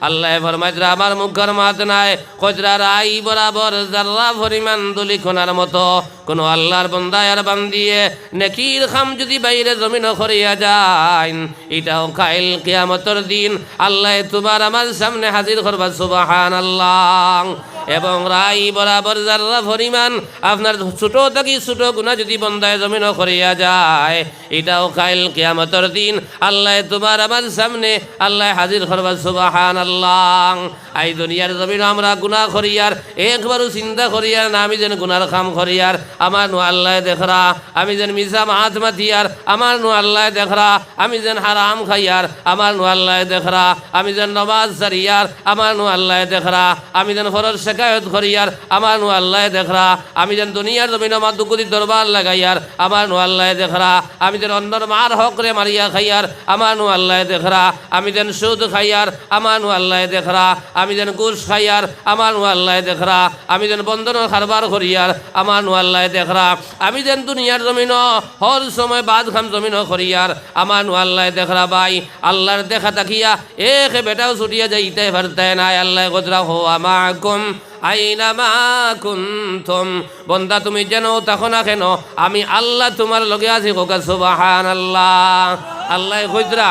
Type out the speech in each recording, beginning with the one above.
আল্লাহ ফরমাইতরা আমার মুখের মাত নাই। কজরা রাই বরাবর জাররা পরিমাণ দুলি খোনার মতো। কোনো আল্লাহর বন্দায় আর বান্দিয়ে নেকির খাম যদি বাইরে জমিন করিয়া যায় এটাও খাইল কিয়ামতর দিন। আল্লাহ তোমার আমার সামনে হাজির করবা সুবাহান আল্লাহ এবং রাই বরাবর জাররা পরিমাণ আপনার ছোট থাকি ছোট গুণা যদি বন্দায় জমিন করিয়া যায়। এটাও খাইল কিয়ামতর দিন। আল্লাহ তোমার আমার সামনে আল্লাহ হাজির করবা সুবাহান আল্লাহ। আই দুনিয়ার জমিন আমরা গুণা করিয়ার একবারও চিন্তা করিয়ার না, আমি যেন গুনার খাম করিয়ার আমার নু আল্লাহ দেখরা আমি যেন মিসা মাত মাতিয়ার আমার নু আল্লাহ দেখরা আমি যেন হারাম খাইয়ার আমার নু আল্লাহ দেখরা আমি যেন নমাজ সারিয়ার আমার নু আল্লাহ দেখরা আমি যেন ফরজ শেখায়ত করিয়ার আমার নু আল্লাহ দেখরা আমি যেন দুনিয়ার জমিন আমার দুকুদি দরবার লাগাইয়ার আমার নু আল্লাহ দেখরা আমি যেন অন্যর মার হকরে মারিয়া খাইয়ার আমার নু আল্লাহ দেখরা আমি যেন সুদ খাইয়ার আমার নু আল্লাহ দেখরা, আমি যেন গুস খাইয়ার, আমার নু আল্লাহ দেখরা, আমি যেন বন্ধনের কারবার করিয়ার, আমার নু আল্লাহ দেখরা, আমি যেন দুনিয়ার জমিন, হর সময় বাদ খাম জমিন করিয়ার, আমার নু আল্লাহ দেখরা ভাই, আল্লাহর দেখা তাকিয়া এক বেটাও ছুটিয়া যাইতে পারতে নাই। আল্লাহ গজরা হো আমাকুম আইনামা বন্দা তুমি যেন তখন কেন, আমি আল্লাহ তোমার লগে আছি কোকা সুবাহান আল্লাহ আল্লাহ কইতরা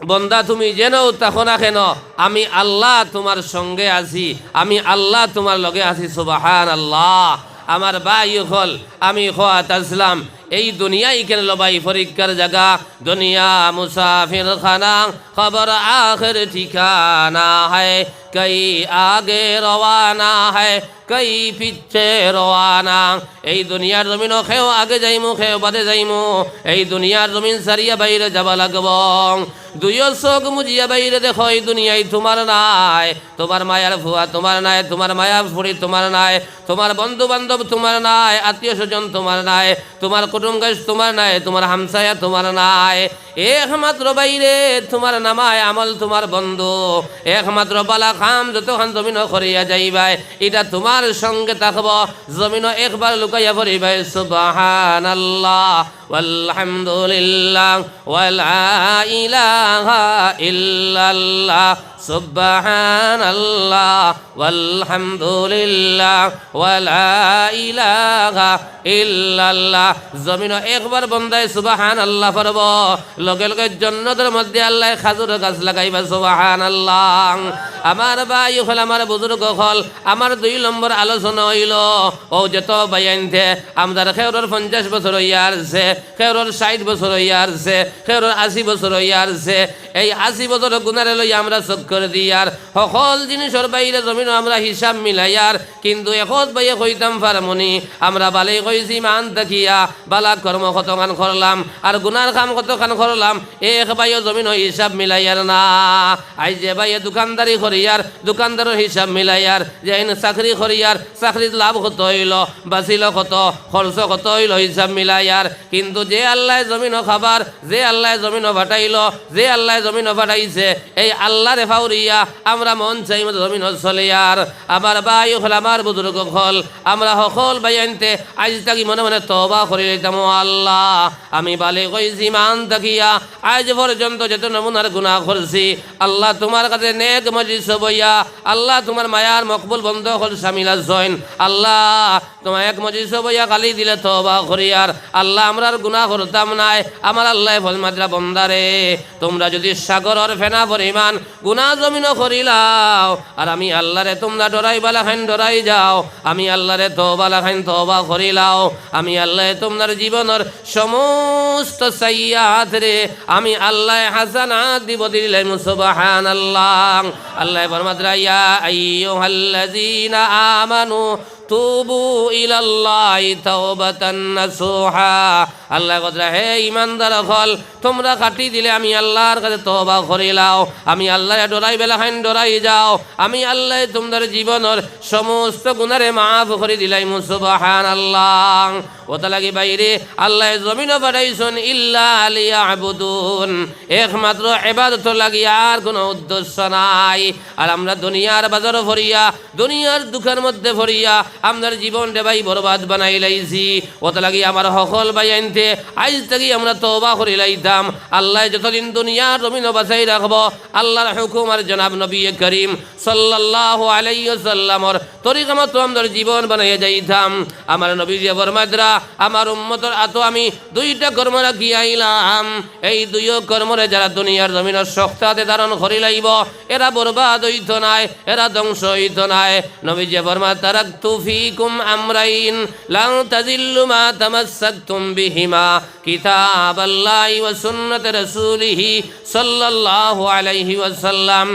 বন্দা, তুমি জেনেও তখন কেন আমি আল্লাহ তোমার সঙ্গে আছি। আমি আল্লাহ তোমার লগে আছি সুবাহান আল্লাহ আমার ভাই হল আমি খোয়াত আসলাম। এই দুনিয়াই কেন লবাই পরীক্ষার জায়গা? দুনিয়া মুসাফির খানা, খবর আখের ঠিকানা হয়। কই আগে রওয়ানা হয়, কই পিছে রওয়ানা। এই দুনিয়ার জমিন খেও আগে যাইমু, খেও বাদে যাইমু। এই দুনিয়ার জমিন সারিয়া বাইরে যাবা লাগব। দুইও চোখ মুজিয়া বাইরে দেখো, এই দুনিয়ায় তোমার নাই। তোমার মায়ার ভুয়া তোমার নাই, তোমার মায়া ফুড়ি তোমার নাই, তোমার বন্ধু বান্ধব তোমার নাই, আত্মীয় স্বজন তোমার নাই, তোমার কুটুম গাছ তোমার নাই, তোমার হামসায়া তোমার নাই। একমাত্র বাইরে তোমার নামায় আমল তোমার বন্ধু। একমাত্র বালা খাম যতক্ষণ জমিন করিয়া যাইবাই, এটা তোমার সঙ্গে থাকব। জমিন একবার লুকাইয়া পড়িবাই সুবাহান আল্লাহ والحمد لله ولا إله إلا الله سبحان الله والحمد لله ولا إله إلا الله জমিন একবার বন্দায় সুবাহান আল্লাহ পড়ব লগে লগে জন্নতের মধ্যে আল্লাহ খাজুর গাছ লাগাইবা সুবাহান আল্লাহ আমার ভাই হল আমার বুজুর্গ হল আমার দুই নম্বর আলোচনা হইল ও যেত বাইনতে আমাদের খেউরের পঞ্চাশ বছর হইয়া আসছে খেউরের ষাট বছর হইয়া আসছে খেউরের আশি বছর হইয়া আসছে। এই আশি বছর গুনারে লই আমরা চক্কর দিয়ার সকল জিনিসের বাইরে জমিন আমরা হিসাব মিলাইয়ার কিন্তু এখন বাইয়ে কইতাম ফারমনি, আমরা বালাই কইছি মান দেখিয়া, বালা কর্ম কতখান করলাম আর গুনার কাম কতখান করলাম, এক বাইয়ে জমিন হিসাব মিলাইয়ার না। আই যে বাইয়ে দোকানদারি করিয়ার দোকানদারের হিসাব মিলাইয়ার যে আইন চাকরি করিয়ার চাকরির লাভ কত হইল, বাঁচিল কত, খরচ কত হইল হিসাব মিলাইয়ার কিন্তু যে আল্লাহ জমিন খাবার, যে আল্লাহ জমিন ভাটাইল যে আল্লাহ জমিন ভাটাইছে এই আল্লাহরে ফাউরিয়া আমরা মন চাই মতো জমিন চলে আর। আমার ভাই হল আমার বুজুর্গ হল আমরা সকল ভাই আনতে আজ তাকি মনে মনে তবা করে লইতাম আল্লাহ, আমি বালে কইছি মান তাকিয়া, আজ পর্যন্ত যত নমুনার গুণা করছি, আল্লাহ তোমার কাছে নেক মজিস বইয়া, আল্লাহ তোমার মায়ার মকবুল বন্ধ হল সামিলা জৈন আল্লাহ তোমার এক মজিস বইয়া কালি দিলে তবা করিয়ার আল্লাহ আমরা আর গুণা করতাম নাই। আমার আল্লাহ ফল মাদ্রা বন্দারে, তোমরা যদি সাগরের ফেনা পরিমাণ গুণা জমিন করিলাও আর আমি আল্লাহরে তোমরা ডরাই বালা খান ডরাই যাও, আমি আল্লাহরে তো বালা খান তবা করিলাও আমি আল্লাহ তোমার জীবনের সমস্ত সাইয়াত রে, আমি আল্লাহ হাসানাত দিব দিলাম সুবহান আল্লাহ আল্লাহ ফরমাতরা ইয়া আইয়ুহাল্লাযীনা আমানু তুবু ইলাল্লাহি তাওবাতান নাসুহা। আল্লাহ কদরা হে ইমানদার ফল, তোমরা কাটি দিলে আমি আল্লাহর কাছে তওবা করিলাও আমি আল্লাহ ডরাই বেলা হাইন ডরাই যাও। আমি আল্লাহ তোমাদের জীবনের সমস্ত গুণারে মাফ করে দিলাই মুসুবাহান আল্লাহ ওতা লাগি বাইরে, আল্লাহ জমিন বাড়াইছন ইল্লা আলিয়া আবুদুন একমাত্র এবাদত লাগি আর কোনো উদ্দেশ্য নাই। আর আমরা দুনিয়ার বাজারও ভরিয়া, দুনিয়ার দুঃখের মধ্যে ভরিয়া আমাদের জীবন ভাই বরবাদ বানাই লাইছি। ওতা লাগি আমার সকল ভাই আনতে আজ থেকে আমরা তওবা করি লাইতাম। আল্লাহ যতদিন দুনিয়ার জমিন বাঁচাই রাখব, আল্লাহর হুকুম আর জনাব নবী করিম সাল্লাল্লাহু আলাইহি সাল্লামর তরিকা মতো আমাদের জীবন বানাইয়া যাইতাম। আমার নবী বরমাদ্রা আমার উম্মতর আত আমি দুইটা কর্ম রাখি আইলাম। এই দুইও কর্মরে যারা দুনিয়ার জমিনের শক্তাতে ধারণ করি লাইব, এরা বরবাদ হইত নাই, এরা ধ্বংস হইত নাই। নবী যে বর্মা তারাক তুফিকুম আমরাইন লাং তাজিল্লু মা তামাসসাকতুম বিহিমা কিতাব আল্লাহ ওয়া সুন্নাত রাসূলিহি সাল্লাল্লাহু আলাইহি ওয়াসাল্লাম।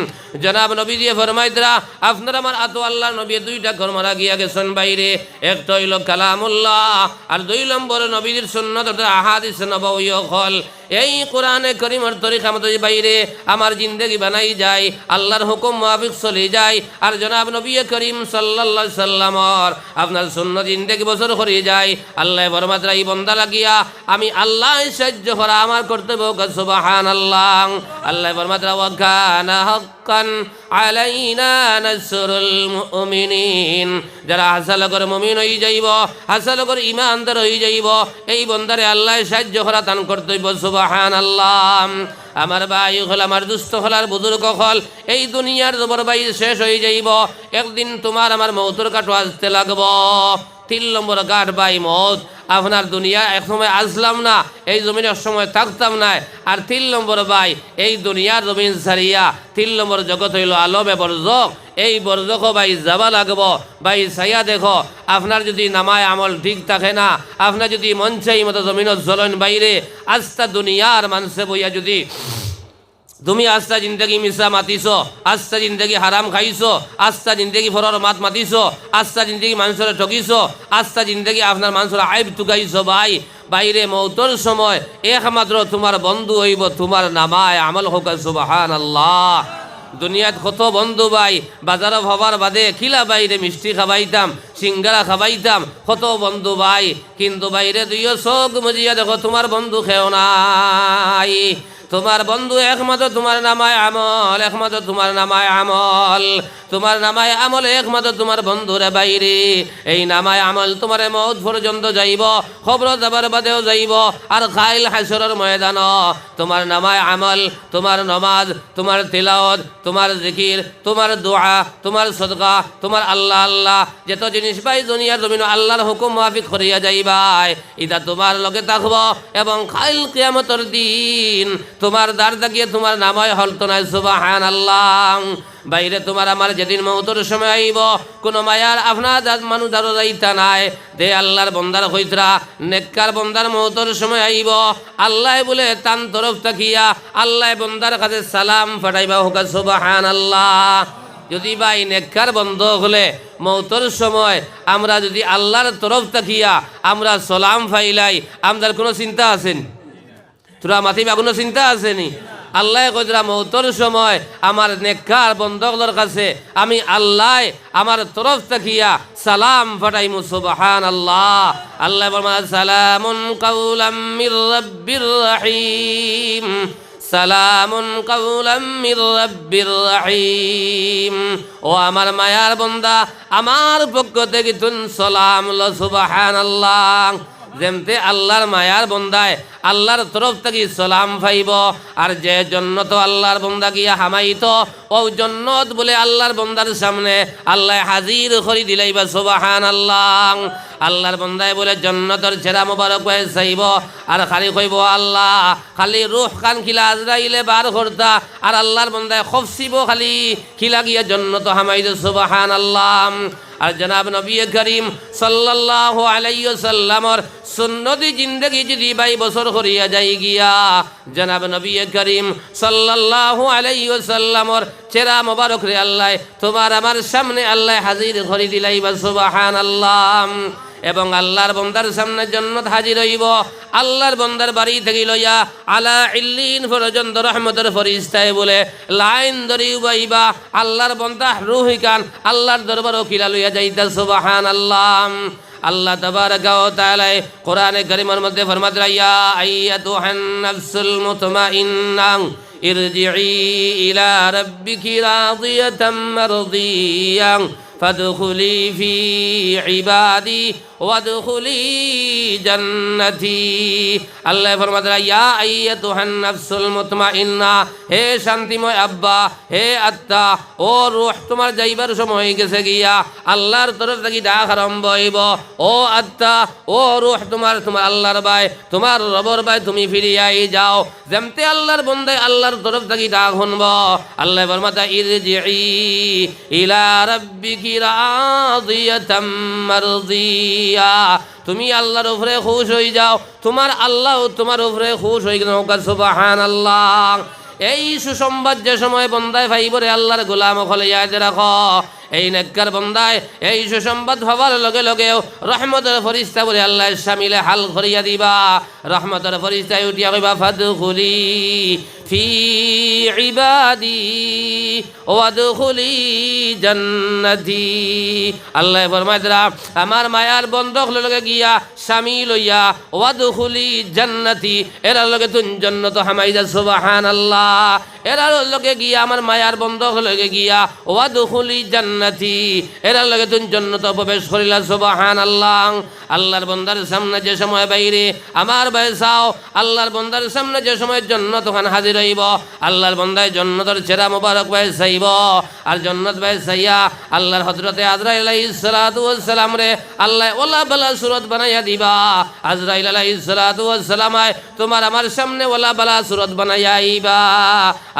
জনাব নবী দিয়ে ফরমাইতরা আপনার আমার আতো আল্লাহ নবী দুইটা ঘরমারা গিয়া গেছেন বাইরে। একটা হইল কালামুল্লাহ, আর দুই নম্বর নবীর সুন্নত আহাদিস নবী হল। এই কোরআনে করিমর তরিক মতো বাইরে আমার জিন্দগি বানাই যায়, আল্লাহর হুকুম মাফিক চলে যায়, আর জনাব নবী করিম সাল্লা সাল্লামর আপনার শূন্য জিন্দগি বছর করে যায় আল্লাহ বরমাত্রা এই বন্দা লাগিয়া আমি আল্লাহ সাহায্য করা আমার কর্তব্য সুবাহান আল্লাহ আল্লাহ বরমাত্রা ওয়াকানা হক্কান। আলাইনা নাসরুল মুমিনিন। যারা হাসাল করে মুমিন হয়ে যাইব হাসাল করে ইমানদার হয়ে যাইব, এই বন্দারে আল্লাহ সাহায্য করা তান কর্তব্য সুবাহান আল্লাহ আমার ভাই হল, আমার দুস্থ হল, আর বুজুর্গ হল, এই দুনিয়ার জবর ভাই শেষ হয়ে যাইব। একদিন তোমার আমার মৌতুর কাটো আসতে লাগব। তিন নম্বর গাঠ বাই মত আপনার দুনিয়া এক সময় আসলাম না, এই জমিনের সময় থাকতাম না। আর তিন নম্বর ভাই, এই দুনিয়ার জমিন ছাড়িয়া তিন নম্বর জগৎ হইল আলমে বর্জক। এই বর্জক ভাই যাবা লাগব। ভাই সাইয়া দেখো, আপনার যদি নামায় আমল ঠিক থাকে না, আপনার যদি মঞ্চে মতো জমিনত জ্বলন বাইরে, আস্তা দুনিয়ার মানুষে বইয়া যদি তুমি আস্তা জিন্দগি মিশা মাতিছ, আস্তা জিন্দগি হারাম খাইছ, আস্তা জিন্দগি ফরর মাত মাতিছ, আস্তা জিন্দগি মানুষের ঠকিছ আস্তা জিন্দগি আপনার মানুষের আইব টুকাইছ ভাই। বাইরে মৌতর সময় একমাত্র তোমার বন্ধু হইব তোমার নামায় আমল হোক সুবাহান আল্লাহ দুনিয়াত কত বন্ধু ভাই বাজারে হবার বাদে খিলা বাইরে মিষ্টি খাবাইতাম সিঙ্গারা খাবাইতাম, কত বন্ধু ভাই। কিন্তু বাইরে দুইও চোখ মজিয়া দেখো তোমার বন্ধু খেও নাই। তোমার বন্ধু একমাত্র তোমার নামায় আমল একমাত্র তোমার নামায় আমল। তোমার নামায় আমল একমাত্র তোমার বন্ধুরে বাইরে। এই নামায় আমল তোমার মৌত পর্যন্ত যাইব, খবর যাবার বাদেও যাইব, আর খাইল হাসরের ময়দান। তোমার নামায় আমল, তোমার নমাজ, তোমার তিলাওত তোমার জিকির, তোমার দোয়া, তোমার সদকা, তোমার আল্লাহ আল্লাহ, যেত জিনিস পাই দুনিয়ার জমিন আল্লাহর হুকুম মাফিক করিয়া যাইবাই। ইটা তোমার লগে থাকব এবং খাইল কিয়ামতর দিন তোমার দ্বার দাগিয়ে তোমার নাময় হলতো নাই সুবাহান আল্লাহ বাইরে তোমার আমার যেদিন মৌতর সময় আইব, কোনো মায়ার আপনার মানুষ আরও যাইতা নাই। দে আল্লাহর বন্দার হইতরা নেককার বন্দার মৌতর সময় আইব। আল্লাহ বলে, তান তরফ তাকিয়া আল্লাহ বন্দার কাছে সালাম ফাটাইবা হোকা সুবাহান আল্লাহ যদি ভাই নেককার বন্ধ হলে মৌতর সময়, আমরা যদি আল্লাহর তরফ তাকিয়া আমরা সালাম ফাইলাই, আমাদের কোনো চিন্তা আছেন? তোরা মাথিবা কোনো চিন্তা আসেনি আল্লাহ কজরা মৌতর সময় আমার নেককার বন্ধকদের কাছে আমি আল্লাহ আমার তরফ তাকিয়া সালাম ফাটাইমু সুবহান আল্লাহ আল্লাহ সালামুন কাউলাম সালামুন কাউলাম ও আমার মায়ার বন্দা, আমার পক্ষ থেকে তুন সালাম ল সুবহান আল্লাহ যেমতে আল্লাহর মায়ার বন্দায় আল্লাহর তরফ থেকে সালাম ফাইব, আর যে জন্য তো আল্লাহর বন্দা গিয়া হামাইত, ও জন্নত বলে আল্লাহর বন্দার সামনে আল্লাহ হাজির করি দিলাইবা সোবাহান আল্লাহ আল্লাহর বন্দায় বলে, জন্নতর ছেড়া মোবারক হয়ে চাইব আর খালি কইব, আল্লাহ, খালি রুহ কান খিলা আজরাইলে বার করতা, আর আল্লাহর বন্দায় খফসিব খালি, খিলা গিয়া জন্নত হামাইদ সুবাহান আল্লাহ আর জনাব নবী করিম সাল্লাল্লাহু আলাইহি সাল্লামর সুন্নতি জিন্দগি যদি বাই বছর করিয়া যাই গিয়া, জনাব নবী করিম সাল্লাল্লাহু আলাইহি সাল্লামর চেরা মোবারক রে আল্লাহ, তোমার আমার সামনে আল্লাহ হাজির করি দিলাই বা সুবহানাল্লাহ। এবং আল্লাহর বন্দার সামনে জন্নত হাজির হইব আল্লাহর বন্দার বাড়ি থেকে লইয়া আলা ইল্লিন পর্যন্ত রহমতের ফরিস্তায় বলে লাইন ধরি উবাইবা আল্লাহর বন্দা রুহিকান আল্লাহর দরবার কিলা লইয়া যাইতা সুবাহান আল্লাহ আল্লাহ তাবারাকা ওয়া তাআলা কোরআনে কারীমের মধ্যে ফরমাতে ইয়া আইয়াতুহান নাফসুল মুতমাইন্না ارجعي إلى ربك راضية مرضية فادخلي في عبادي ওয়াদুখুলি জান্নাতি। আল্লাহ ফরমাদরা ইয়া আইয়া তুহান নাফসুল মুতমাইন্না, হে শান্তিময় আব্বা, হে আত্মা, ও রুহ, তোমার যাইবার সময় গেছে গিয়া আল্লাহর তরফ থেকে ডাক আরম্ভ হইব। ও আত্মা, ও রুহ, তোমার তোমার আল্লাহর ভাই, তোমার রবর ভাই, তুমি ফিরিয়াই যাও। যেমতে আল্লাহর বন্দাই আল্লাহর তরফ থেকে ডাক শুনব। আল্লাহ ফরমাদা ইরজিই ইলা রাব্বিকি রাদিয়াতাম মারদিয়া তুমি আল্লাহর উপরে খুশ হয়ে যাও। তোমার আল্লাহ তোমার উপরে খুশ হয়ে গেল সুবাহান আল্লাহ এই সুসংবাদ যে সময় বন্দায় ভাইবরে আল্লাহর গোলাম হলে ইয়াদ রাখো। এই নেককার বন্দায় এই সুসংবাদ হবার লগে লগেও রহমতের ফরিস্তা বলে আল্লাহ সামিলে হাল করিয়া দিবা। রহমতের ফরিস্তায় উঠিয়া কইবা, ফাদুখুলি। ফি ইবাদি ওয়াদুখুলি জান্নাতি আল্লাহ ফরমাইতরা আমার মায়ার বন্ধক লগে গিয়া স্বামী লইয়া ওয়াদুখুলি জান্নাতি। এরা লগে তুন জন্নত হামাইদা, সুবহানাল্লাহ। এরা লগে গিয়া আমার মায়ার বন্ধক লগে গিয়া ওয়াদুখুলি জান্নাতি। এরা লগে তুন জন্নত প্রবেশ করিলা, সুবহানাল্লাহ। আল্লাহর বন্দার সামনে যে সময় বাইরে, আমার বয়সাও আল্লাহর বন্দার সামনে যে সময় জন্নত ওখানে হাজির হইব আল্লাহর বন্দায় জন্নতর চেরা মোবারক ভাই বাইসাইব আর জন্নত বাইসাইয়া আল্লাহর হজরতে আজরাইল সালাম রে আল্লাহ ওলা বালা সুরত বানাইয়া দিবা। আজরাইল সালাম তোমার আমার সামনে ওলা বালা সুরত বানাইয়া আইবা।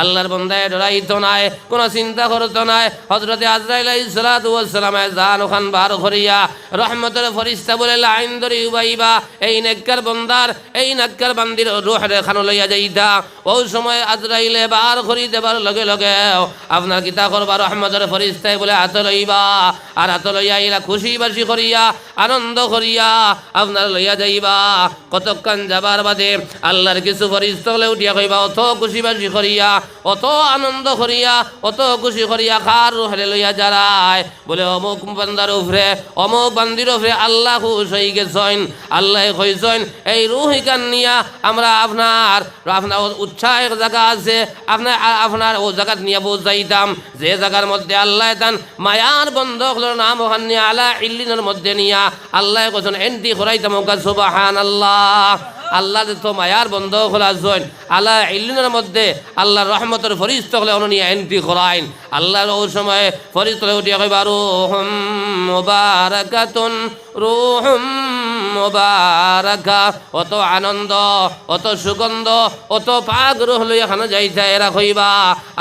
আল্লাহর বন্দায় ডরাইতো নাই, কোনো চিন্তা করতো নাই। হজরতে আজরাইল সালাম জান ওখান বার করিয়া রহমতের ফরিস্তা বলে লাইন ধরে উবাইবা। এই নেককার বন্দার, এই নেককার বান্দির রুহ রেখানো লইয়া যাইতা। ও সময় আজরাইলে বার করি দেবার লগে লগে আপনার কিতা করবা রহমতের ফরিস্তায় বলে হাত লইবা, আর হাত লইয়া ইলা খুশি বাসি করিয়া, আনন্দ করিয়া আপনার লইয়া যাইবা। কতক্ষণ যাবার বাদে আল্লাহর কিছু ফরিস্ত হলে উঠিয়া কইবা, অত খুশি বাসি করিয়া, অত আনন্দ করিয়া, অত খুশি করিয়া খার রুহরে লইয়া যারায়। বলে, অমুক বান্দার উফরে অমুক বান্দির উফরে আল্লাহ খুশ হয়ে গেছেন, আল্লাহ কইছেন এই রুহিকান নিয়া আমরা আপনার আপনার উৎসাহ এক জায়গা আছে, আপনার আপনার ও জায়গা নিয়ে বোঝাইতাম যে জায়গার মধ্যে আল্লাহ দান, মায়ার বন্ধক নাম ওখান নিয়ে ইল্লিনের মধ্যে নিয়া। আল্লাহ এন্ট্রি করাইতাম ওকা সুবাহান আল্লাহ আল্লাহ তো মায়ার বন্ধ খোলা জৈন। আল্লাহ ইল্লিনের মধ্যে আল্লাহর রহমতের ফরিস্ত হলে অননিয়া এন্ট্রি করাইন আল্লাহর ওই সময় ফরিস্ত হলে উঠিয়া কইবা রুহম মুবারাকাতুন, রুহম, মুবারাকা। অত আনন্দ, অত সুগন্ধ, অত পাক রুহ লইয়া খানো যাইতা এরা কইবা,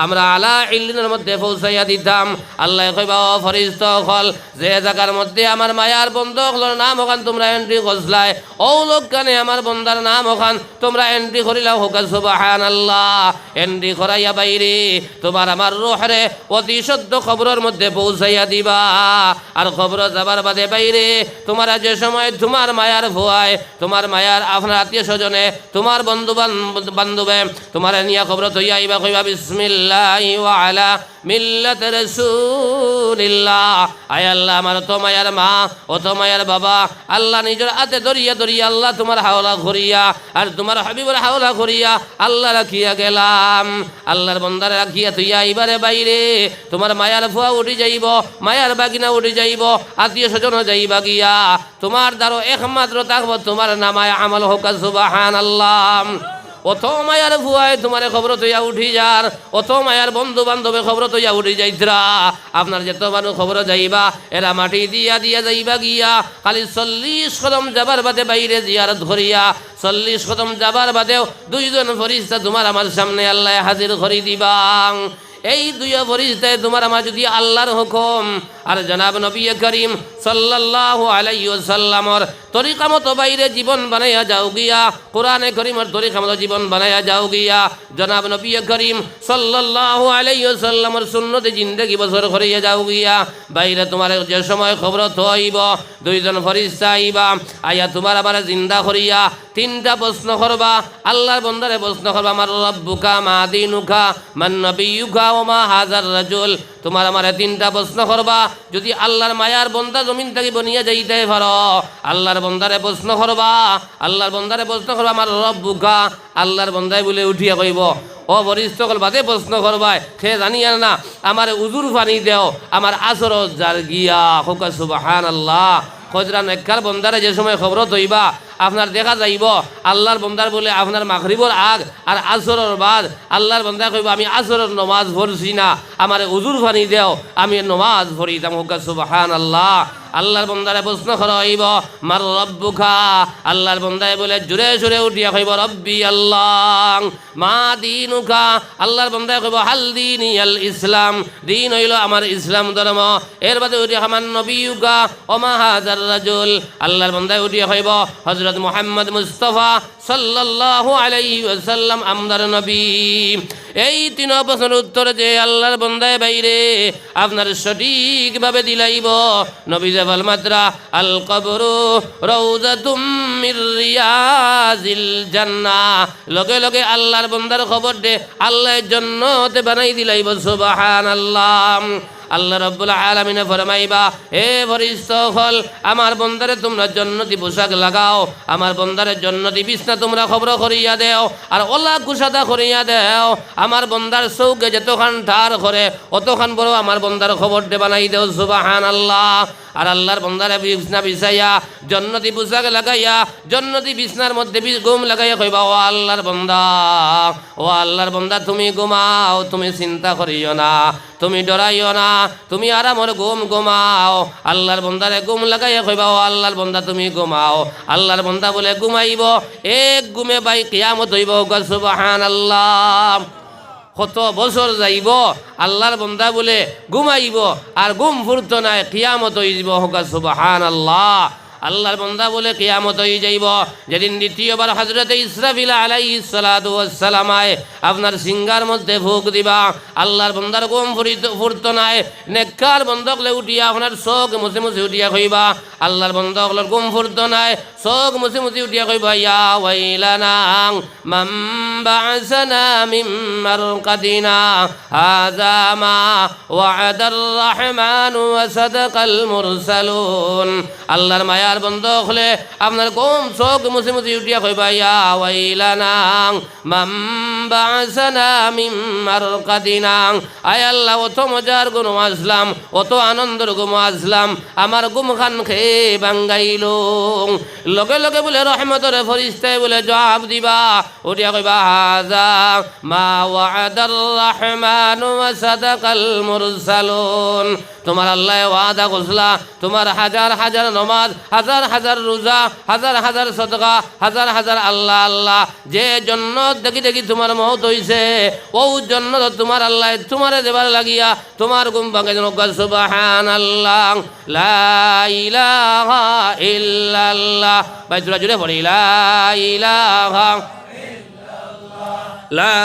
আমরা আলা ইল্লিনের মধ্যে পৌঁছাইয়া দিতাম। আল্লাহ কইবা, ও ফরিস্ত হল, যে জায়গার মধ্যে আমার মায়ার বন্ধ হলোর নাম ওখান তোমরা এন্ট্রি করলাই ও লোক কানে আমার বন্দার নাম ওখান তোমরা এন্ট্রি করিলাও হোকা সুবাহান আল্লাহ এন্ট্রি করাইয়া বাইরে, তোমার আমার রোহরে অতি সদ্য খবরের মধ্যে পৌঁছাইয়া দিবা। আর খবর যাবার বাদে বাইরে, তোমার যে সময় তোমার মায়ার ভুয়ায়, তোমার মায়ার আপনার আত্মীয় স্বজনে, তোমার বন্ধু বান্ধবে, তোমার নিয়া খবর তৈয়া আইবা কইবা, বিসমিল্লাহ মিল্লাত রাসূলিল্লাহ। আয় আল্লাহ, আমার তো মায়ার মা ও তো মায়ার বাবা। আল্লাহ নিজের হাতে ধরিয়া ধরিয়া আল্লাহ তোমার হাওলা ঘুরিয়া আর তোমার হাবিবর হাওলা করিয়া আল্লাহ রাখিয়া গেলাম। আল্লাহর বন্দারে রাখিয়া তুইয়া এইবারে বাইরে। তোমার মায়ার ফুয়া উঠি যাইব, মায়ার বাগিনা উঠি যাইব, আত্মীয় স্বজন যাইবা গিয়া। তোমার দ্বারো একমাত্র থাকব তোমার নামায় আমল হোক সুবাহান আল্লাহ অত মায়ার ভুয়ায় তোমার খবর তৈয়া উঠি যার অত মায়ার বন্ধু বান্ধবে খবর তৈয়া উঠি যাইতরা। আপনার যেত মানুষ খবর যাইবা, এরা মাটি দিয়া দিয়া যাইবা গিয়া, খালি চল্লিশ কদম যাবার বাদে বাইরে জিয়ারত করিয়া চল্লিশ কদম যাবার বাদেও দুইজন ফরিস্তা তোমার আমার সামনে আল্লাহ হাজির করি দিবা। এই দুই ফরিস্তায় তোমার আমার যদি আল্লাহর হুকুম আর জনাব নবী করিম সাল্লাল্লাহু আলাইহি ওয়াসাল্লামর তরিকা মতো বাইরে জীবন বানাইয়া যাও গিয়া, কোরআনে করিমের তরিকা মতো জীবন বানাইয়া যাও গিয়া, জনাব নবী করিম সাল্লাল্লাহু আলাইহি ওয়াসাল্লামর সুন্নতে জিন্দেগি বছর করিয়া যাও গিয়া, বাইরে তোমার যে সময় খবর থইব, দুইজন ফরিস্তা আইবা, আইয়া তোমার আবার জিন্দা করিয়া তিনটা প্রশ্ন করবা, আল্লাহর বন্দারে প্রশ্ন করবা আমার রব্বুকা, মা দিনুকা, মান নবিয়ুকা ও মা হাজার রাজুল? তোমার আমার তিনটা প্রশ্ন করবা যদি আল্লাহর মায়ার বন্দা জমিন থেকে বনিয়া যাইতে পারো আল্লাহর বন্দারে প্রশ্ন করবা, আল্লাহর বন্দারে প্রশ্ন করবা, আমার রব বুকা, আল্লাহর বন্দায় বলে উঠিয়া কইব, ও বরিষ্ঠকল বাদে প্রশ্ন করবাই, সে জানি আর না, আমার উজুর পানি দেও, আমার আসর জার গিয়া হোকা সুবাহান আল্লাহ খজরা নেককার বন্দারে যে সময় খবর তৈবা আপনার দেখা যাইব। আল্লাহর বন্দার বলে আপনার মাখরিবর আগ আর আসরের বাদ। আল্লাহর বন্দা কইব, আমি আসরের নমাজ পড়ছি না। আমার উজুর পানি দেও। আমি নমাজ পড়িতাম হোকা সুবাহান আল্লাহ আল্লাহর বন্দারে প্রশ্ন করাইব মার রব্বুখা আল্লাহর বন্দায় বলে জুড়ে জুড়ে উঠিয়া কইব, রব্বি আল্লাহ। মা দিনুখা আল্লাহর বন্দায় কইব, হাল দিন আল ইসলাম। দিন হইল আমার ইসলাম ধর্ম। এর বাদে উঠিয়া আমার নবীকা ওমা হাজার রাজুল? আল্লাহর বন্দায় উঠিয়া কইব হজরত মোহাম্মদ মুস্তফা সাল্লাল্লাহু আলাইহি ওয়াসাল্লাম, আমদার নবী। এই তিন প্রশ্নের উত্তর যে আল্লাহর বন্দায় বাইরে আপনার সঠিকভাবে দিলাইব। নবী জাবাল মাত্রা, আল কবরু রৌজাতুম মির রিয়াজিল জান্নাহ। লগে লগে আল্লাহর বন্দার খবর দে আল্লাহর জন্নতে বানাই দিলাইব, সুবহানাল্লাহ। আল্লাহ রব্বুল আলমিনে ফরমাইবা, হে ফরিস্ত হল আমার বন্দারে তোমরা জন্নতি পোশাক লাগাও, আমার বন্দারের জন্নতি বিছনা তোমরা খবর করিয়া দেও, আর ওলা কুসাদা করিয়া দেও, আমার বন্দার চৌকে যতখান ঠার করে, অতখান বড় আমার বন্দার খবর দে বানাই দেও সুবাহান আল্লাহ আর আল্লাহর বন্দারে বিছনা বিছাইয়া, জন্নতি পোশাক লাগাইয়া, জন্নতি বিছনার মধ্যে গুম লাগাইয়া কইবা, ও আল্লাহর বন্দা, ও আল্লাহর বন্দা, তুমি ঘুমাও, তুমি চিন্তা করিও না। তুমি ডরাইও না, তুমি আরামর ঘুম ঘুমাও। আল্লাহর বন্দারে ঘুম লাগাইয়া কইবা ও আল্লাহর বন্দা তুমি ঘুমাও। আল্লাহর বন্দা বলে ঘুমাইব, এক ঘুমে বাই কিয়ামত হইব সুবহান আল্লাহ কত বছর যাইব, আল্লাহর বন্দা বলে ঘুমাইব, আর ঘুম ফুরত নাই, কিয়ামত হইব হোকা সুবহান আল্লাহ আল্লাহর বন্দা বলে কিয়ামত হয়ে যাইব। যেদিন দ্বিতীয়বার হজরত ইসরাফিল আলাই সালামায় আপনার সিঙ্গার মধ্যে ভোগ দিবা, আল্লাহর বন্দার গম ফুরিত ফুরত নাই নেককার বন্ধকলে উঠিয়া আপনার চোখ মুছে মুছে উঠিয়া কইবা আল্লাহর বন্ধকলের গম ফুরত নাই চোখ মুছে মুছে উঠিয়া কইবা ইয়া ওয়াইলানা মাম বা'সানা মিম মারকাদিনা, হাযা মা ওয়া'দার রহমান ওয়া সাদাকাল মুরসালুন। আল্লাহর মায়ার বন্ধ হলে আপনার কম চোখ মুছে মুছে উঠিয়া কইবা ওয়াইলানা মাম বা'সানা মিম আয় আল্লাহ, অত মজার আসলাম, অত আনন্দের আসলাম, আমার গুম খান খেয়ে বাঙ্গাইল লগে লগে বলে, রহমতর ফরিস্তায় বলে, জবাব দিবা। উঠিয়া কইবা হাজা মা ওয়াদার রহমান ওয়া মুরসালুন। তোমার আল্লাহ ওয়াদা করছিলা তোমার হাজার হাজার নমাজ হাজার হাজার রোজা, হাজার হাজার সদকা, হাজার হাজার আল্লাহ আল্লাহ। যে জন্য দেখি দেখি তোমার মহত হইছে, ও জন্য তোমার আল্লাহ, তোমারে দেবার লাগিয়া তোমার গুম ভাঙে সুবাহান আল্লাহ লা ইলাহা ইল্লাল্লাহ। ভাই জোড়া জুড়ে পড়ি, লা ইলাহা লা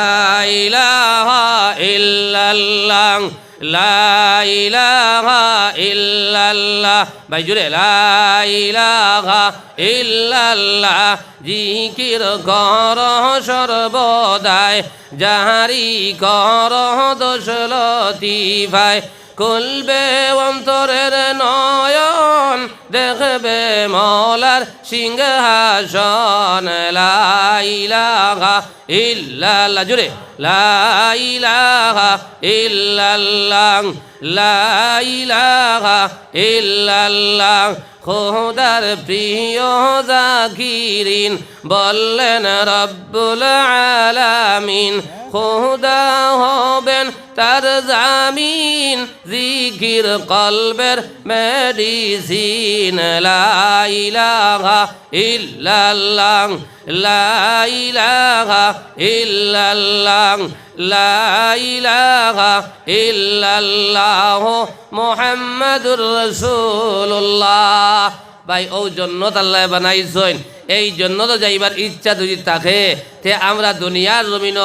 ইল্লাল্লাহ। লা ইলাহা ইল্লাল্লাহ। ভাই জুড়ে, লা ইলাহা ইল্লাল্লাহ। জিকির কর সর্বদায় যাহারি কর দোষলতি ভাই। কলবে অন্তরের নয়ন দেখবে মলার সিংহাসন লাইলাহা ইল্লাল্লাহ। জুড়ে লাইলাহা ইল্লাল্লাহ লাইলাহা ইল্লাল্লাহ। খোদার প্রিয় জাকিরিন বললেন, রব্বুল আলামিন, খোদা হবেন তার জামিন। জিকির কলবের মেডিসিন লাইলাহা ইল্লাল্লাহ লাইলাহা ইল্লাল্লাহ লাইলাহা ইল্লাল্লাহ মুহাম্মাদুর রাসূলুল্লাহ। ভাই ও জন্নত আল্লাহ বানাইছেন। এই জন্নত যাইবার ইচ্ছা যদি থাকে, তে আমরা দুনিয়ার জমিন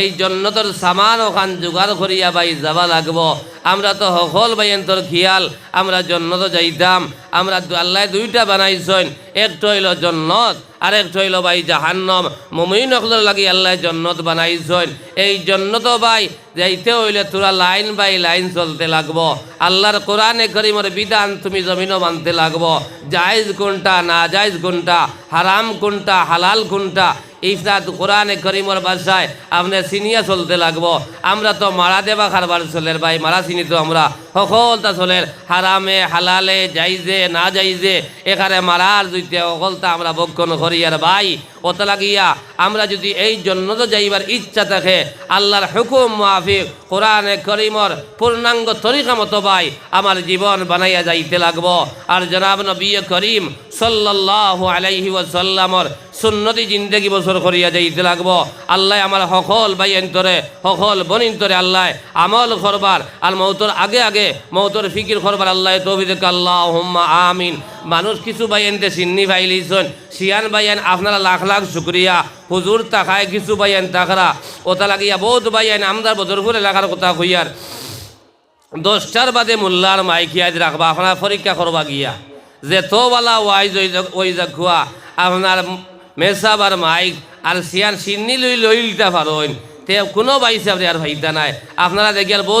এই জন্নতর সামান ওখান জোগাড় করিয়া বাই যাবা লাগবো। আমরা তো সকল বাইন্তর খিয়াল, আমরা জন্নত যাইতাম। আমরা আল্লাহ দুইটা বানাইছেন, একটা হইল জন্নত, আর একটা হইল ভাই জাহান্নম। মুমিন অকলের লাগি আল্লাহ জন্নত বানাইছেন। এই জন্নত ভাই যাইতে হইলে তোরা লাইন বাই লাইন চলতে লাগবো। আল্লাহর কোরআনে করিমর বিধান তুমি জমিনও মানতে লাগবো। জায়েজ কোনটা, না জায়েজ কোনটা হারাম কোনটা, হালাল কোনটা? ইফরাত কোরআনে করিমর বাসায় আপনি চিনিয়া চলতে লাগবো। আমরা তো মারা দেবা খারবার চলের ভাই, মারা চিনি তো আমরা। সকলটা চলের, হারামে, হালালে, যাইজে, না যাইজে, এখানে মারার দুইতে সকলটা আমরা বক্ষণ করি। আর ভাই ওটা লাগিয়া আমরা যদি এই জন্য তো যাইবার ইচ্ছা থাকে, আল্লাহর হুকুম মাফিক, কোরআনে করিমর পূর্ণাঙ্গ তরিকা মতো ভাই, আমার জীবন বানাইয়া যাইতে লাগবো। আর জনাব নবী করিম সাল্লাল্লাহু আলাইহি ওয়াসাল্লামর সুন্নতি জিন্দগি বছর করিয়া যাইতে লাগবো। আল্লাহ আমার সকল বাইন্তরে সকল বনিন্তরে আল্লাহ আমল করবার, আর মৌতর আগে আগে, মৌতর ফিকির করবার আল্লাহ তৌফিক আল্লাহ হুম্মা আমিন। মানুষ কিছু বাইনতে সিন্নি ভাইলিছন সিয়ান বাইন আপনারা লাখ লাখ শুক্রিয়া। হুজুর তাকায় কিছু বাইন তাকরা ওটা লাগিয়া বহুত বাইন আমদার বদরপুর এলাকার কথা কইয়ার। দশটার বাদে মোল্লার মাইকিয়া রাখবা, আপনার পরীক্ষা করবা গিয়া। যে তোবালা ওয়াইজ ওই খুয়া আপনার মেসাব আর মাইক আর সিয়ান সিন্নি লই লইলটা পারেন তে কোনো বাইসে আপনি আর ভাইতা নাই। আপনারা দেখি আর বহুত